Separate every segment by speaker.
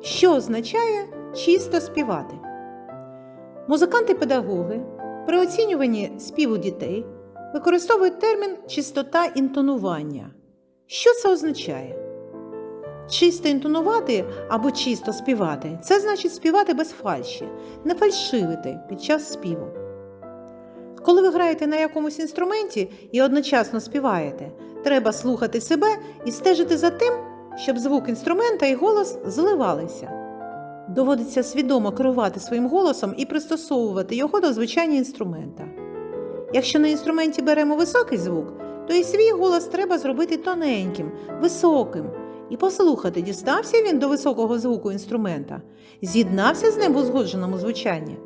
Speaker 1: Що означає чисто співати? Музиканти-педагоги при оцінюванні співу дітей використовують термін чистота інтонування. Що це означає? Чисто інтонувати або чисто співати це значить співати без фальші, не фальшивити під час співу. Коли ви граєте на якомусь інструменті і одночасно співаєте, треба слухати себе і стежити за тим, щоб звук інструмента і голос зливалися. Доводиться свідомо керувати своїм голосом і пристосовувати його до звучання інструмента. Якщо на інструменті беремо високий звук, то і свій голос треба зробити тоненьким, високим, і послухати, дістався він до високого звуку інструмента, з'єднався з ним в узгодженому звучанні.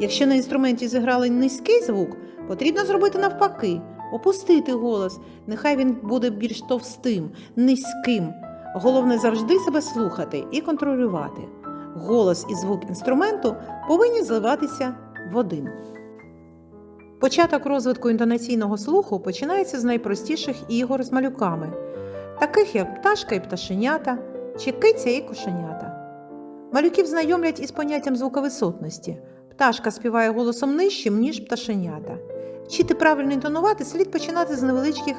Speaker 1: Якщо на інструменті зіграли низький звук, потрібно зробити навпаки, опустити голос, нехай він буде більш товстим, низьким. Головне завжди себе слухати і контролювати. Голос і звук інструменту повинні зливатися в один. Початок розвитку інтонаційного слуху починається з найпростіших ігор з малюками, таких як пташка і пташенята чи киця і кошенята. Малюків знайомлять із поняттям звуковисотності. Пташка співає голосом нижчим, ніж пташенята. Вчити правильно інтонувати слід починати з невеличких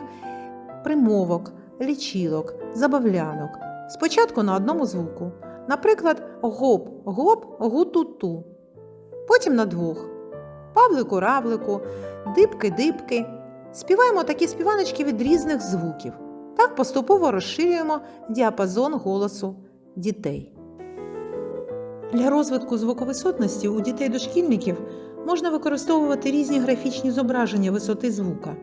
Speaker 1: примовок, лічилок, забавлянок. Спочатку на одному звуку. Наприклад, гоп, гоп, гу-ту-ту. Потім на двох. Павлику, равлику, дибки, дибки. Співаємо такі співаночки від різних звуків. Так поступово розширюємо діапазон голосу дітей. Для розвитку звуковисотності у дітей-дошкільників можна використовувати різні графічні зображення висоти звука.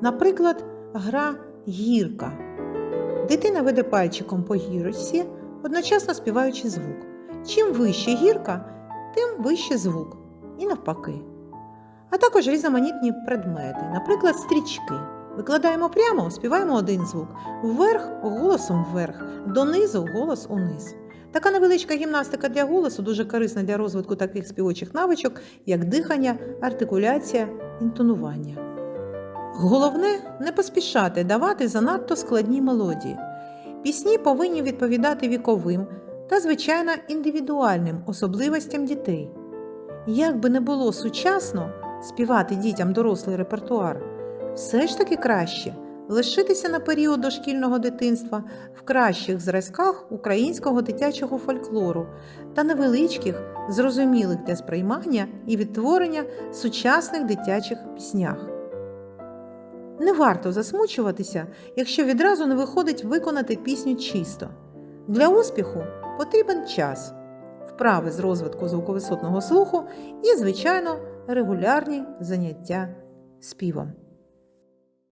Speaker 1: Наприклад, гра гірка. Дитина веде пальчиком по гірочці, одночасно співаючи звук. Чим вище гірка, тим вище звук. І навпаки. А також різноманітні предмети, наприклад, стрічки. Викладаємо прямо, співаємо один звук, вверх голосом вверх, донизу голос униз. Така невеличка гімнастика для голосу дуже корисна для розвитку таких співочих навичок, як дихання, артикуляція, інтонування. Головне не поспішати давати занадто складні мелодії. Пісні повинні відповідати віковим та, звичайно, індивідуальним особливостям дітей. Як би не було сучасно співати дітям дорослий репертуар, все ж таки краще лишитися на період дошкільного дитинства в кращих зразках українського дитячого фольклору та невеличких, зрозумілих для сприймання і відтворення сучасних дитячих піснях. Не варто засмучуватися, якщо відразу не виходить виконати пісню чисто. Для успіху потрібен час, вправи з розвитку звуковисотного слуху і, звичайно, регулярні заняття співом.